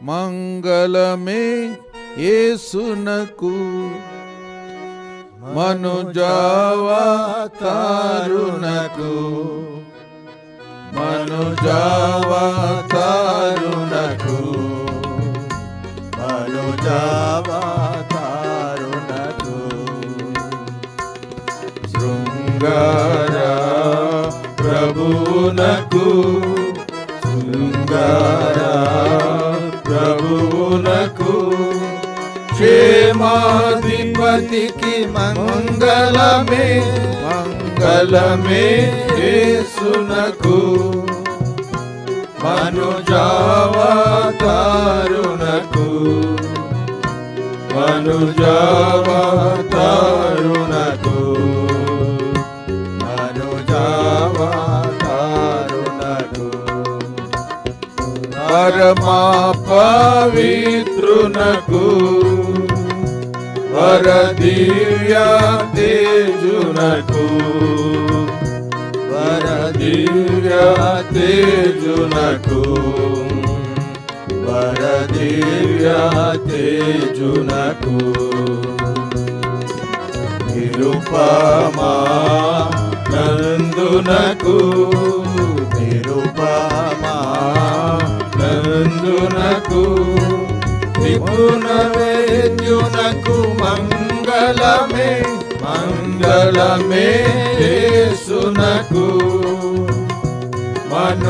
మంగళమే యేసునకు. మనుజావతారునకు మనుజావతారునకు మనుజావతారునకు శృంగార ప్రభునకు క్షేమాధిపతికి మంగళమే. మంగళమే యేసునకు. మనుజావతారునకు. మనుజావతారునకు. మనుజావతారునకు. పరమా పవిత్రునకు వర దివ్య తేజునకు. వర దివ్య తేజునకు. వర దివ్య తేజునకు. నిరుపమా నందునకు నిరుపమా నందునకు నిపుణ వేద్యునకు మంగళమే మంగళమే యేసునకు. మనుజావతారునకు.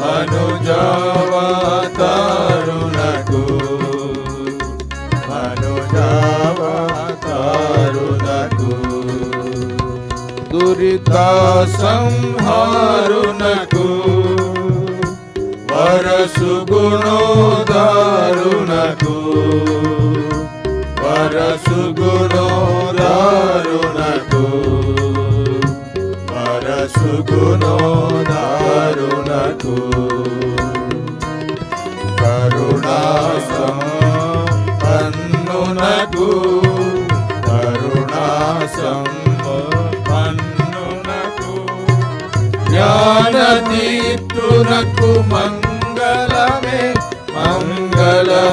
మనుజావతారునకు. మనుజావతారునకు. దురిత సంహారునకు వరసు గుణోదారునకు వరసు గుణోదారునకు వరసు గుణోదారునకు కరుణాసం పన్నునకు కరుణాసం పన్నునకు జ్ఞానదీప్తునకు మంగళమే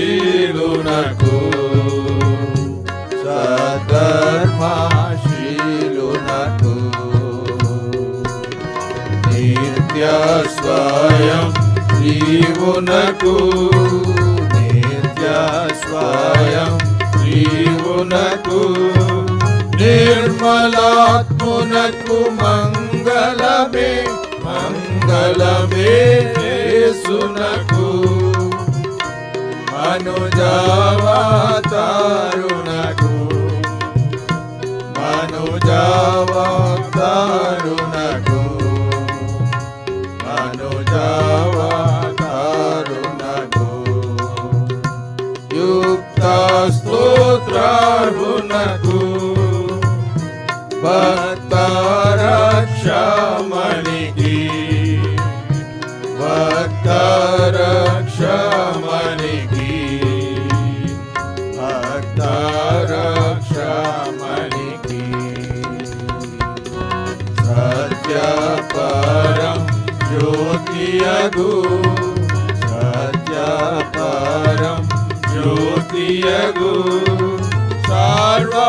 సధర్మశీలునకు సధర్మశీలునకు నిత్య స్వయం జీవునకు నిత్య స్వయం జీవునకు నిర్మలాత్మునకు మంగళమే మంగళమే ಸುನಕು ಮನುಜಾವ ತಾರುಣಕು ಮನುಜಾವ ತಾರುಣಕು ಮನುಜಾವ ತಾರುಣಕು ಯುಕ್ತ ಸ್ತೋತ್ರಾರ್ಭುನಕು ಭಕ್ತ ರಕ್ಷಾಮಣಿಗೆ रघु सत्य परम ज्योति रघु सार्वभौमुनकु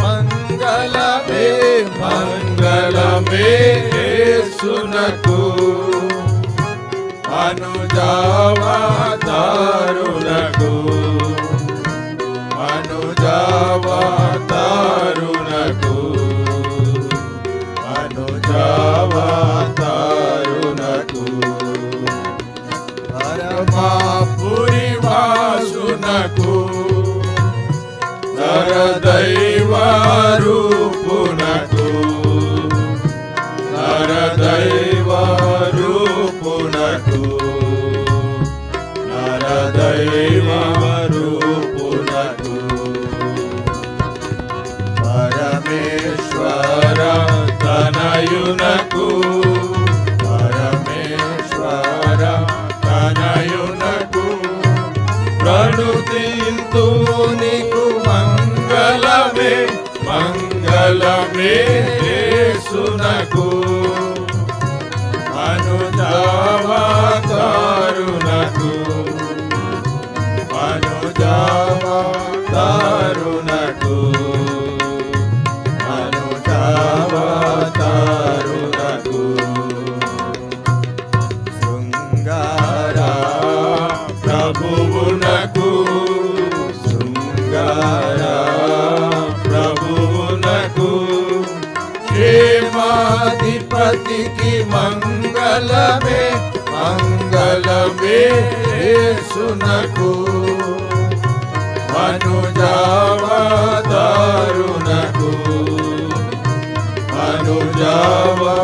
मङ्गलमे मङ्गलमे सुनकु अनुजावता మనకు నరదైవ రూపునకు నరదైవ రూపునకు నరదైవ యేసునకు అనుజావతారునకు అనుజావతారునకు पतिकी मंगल में मंगल में सुनको अनुजावा दारुणको अनुजावा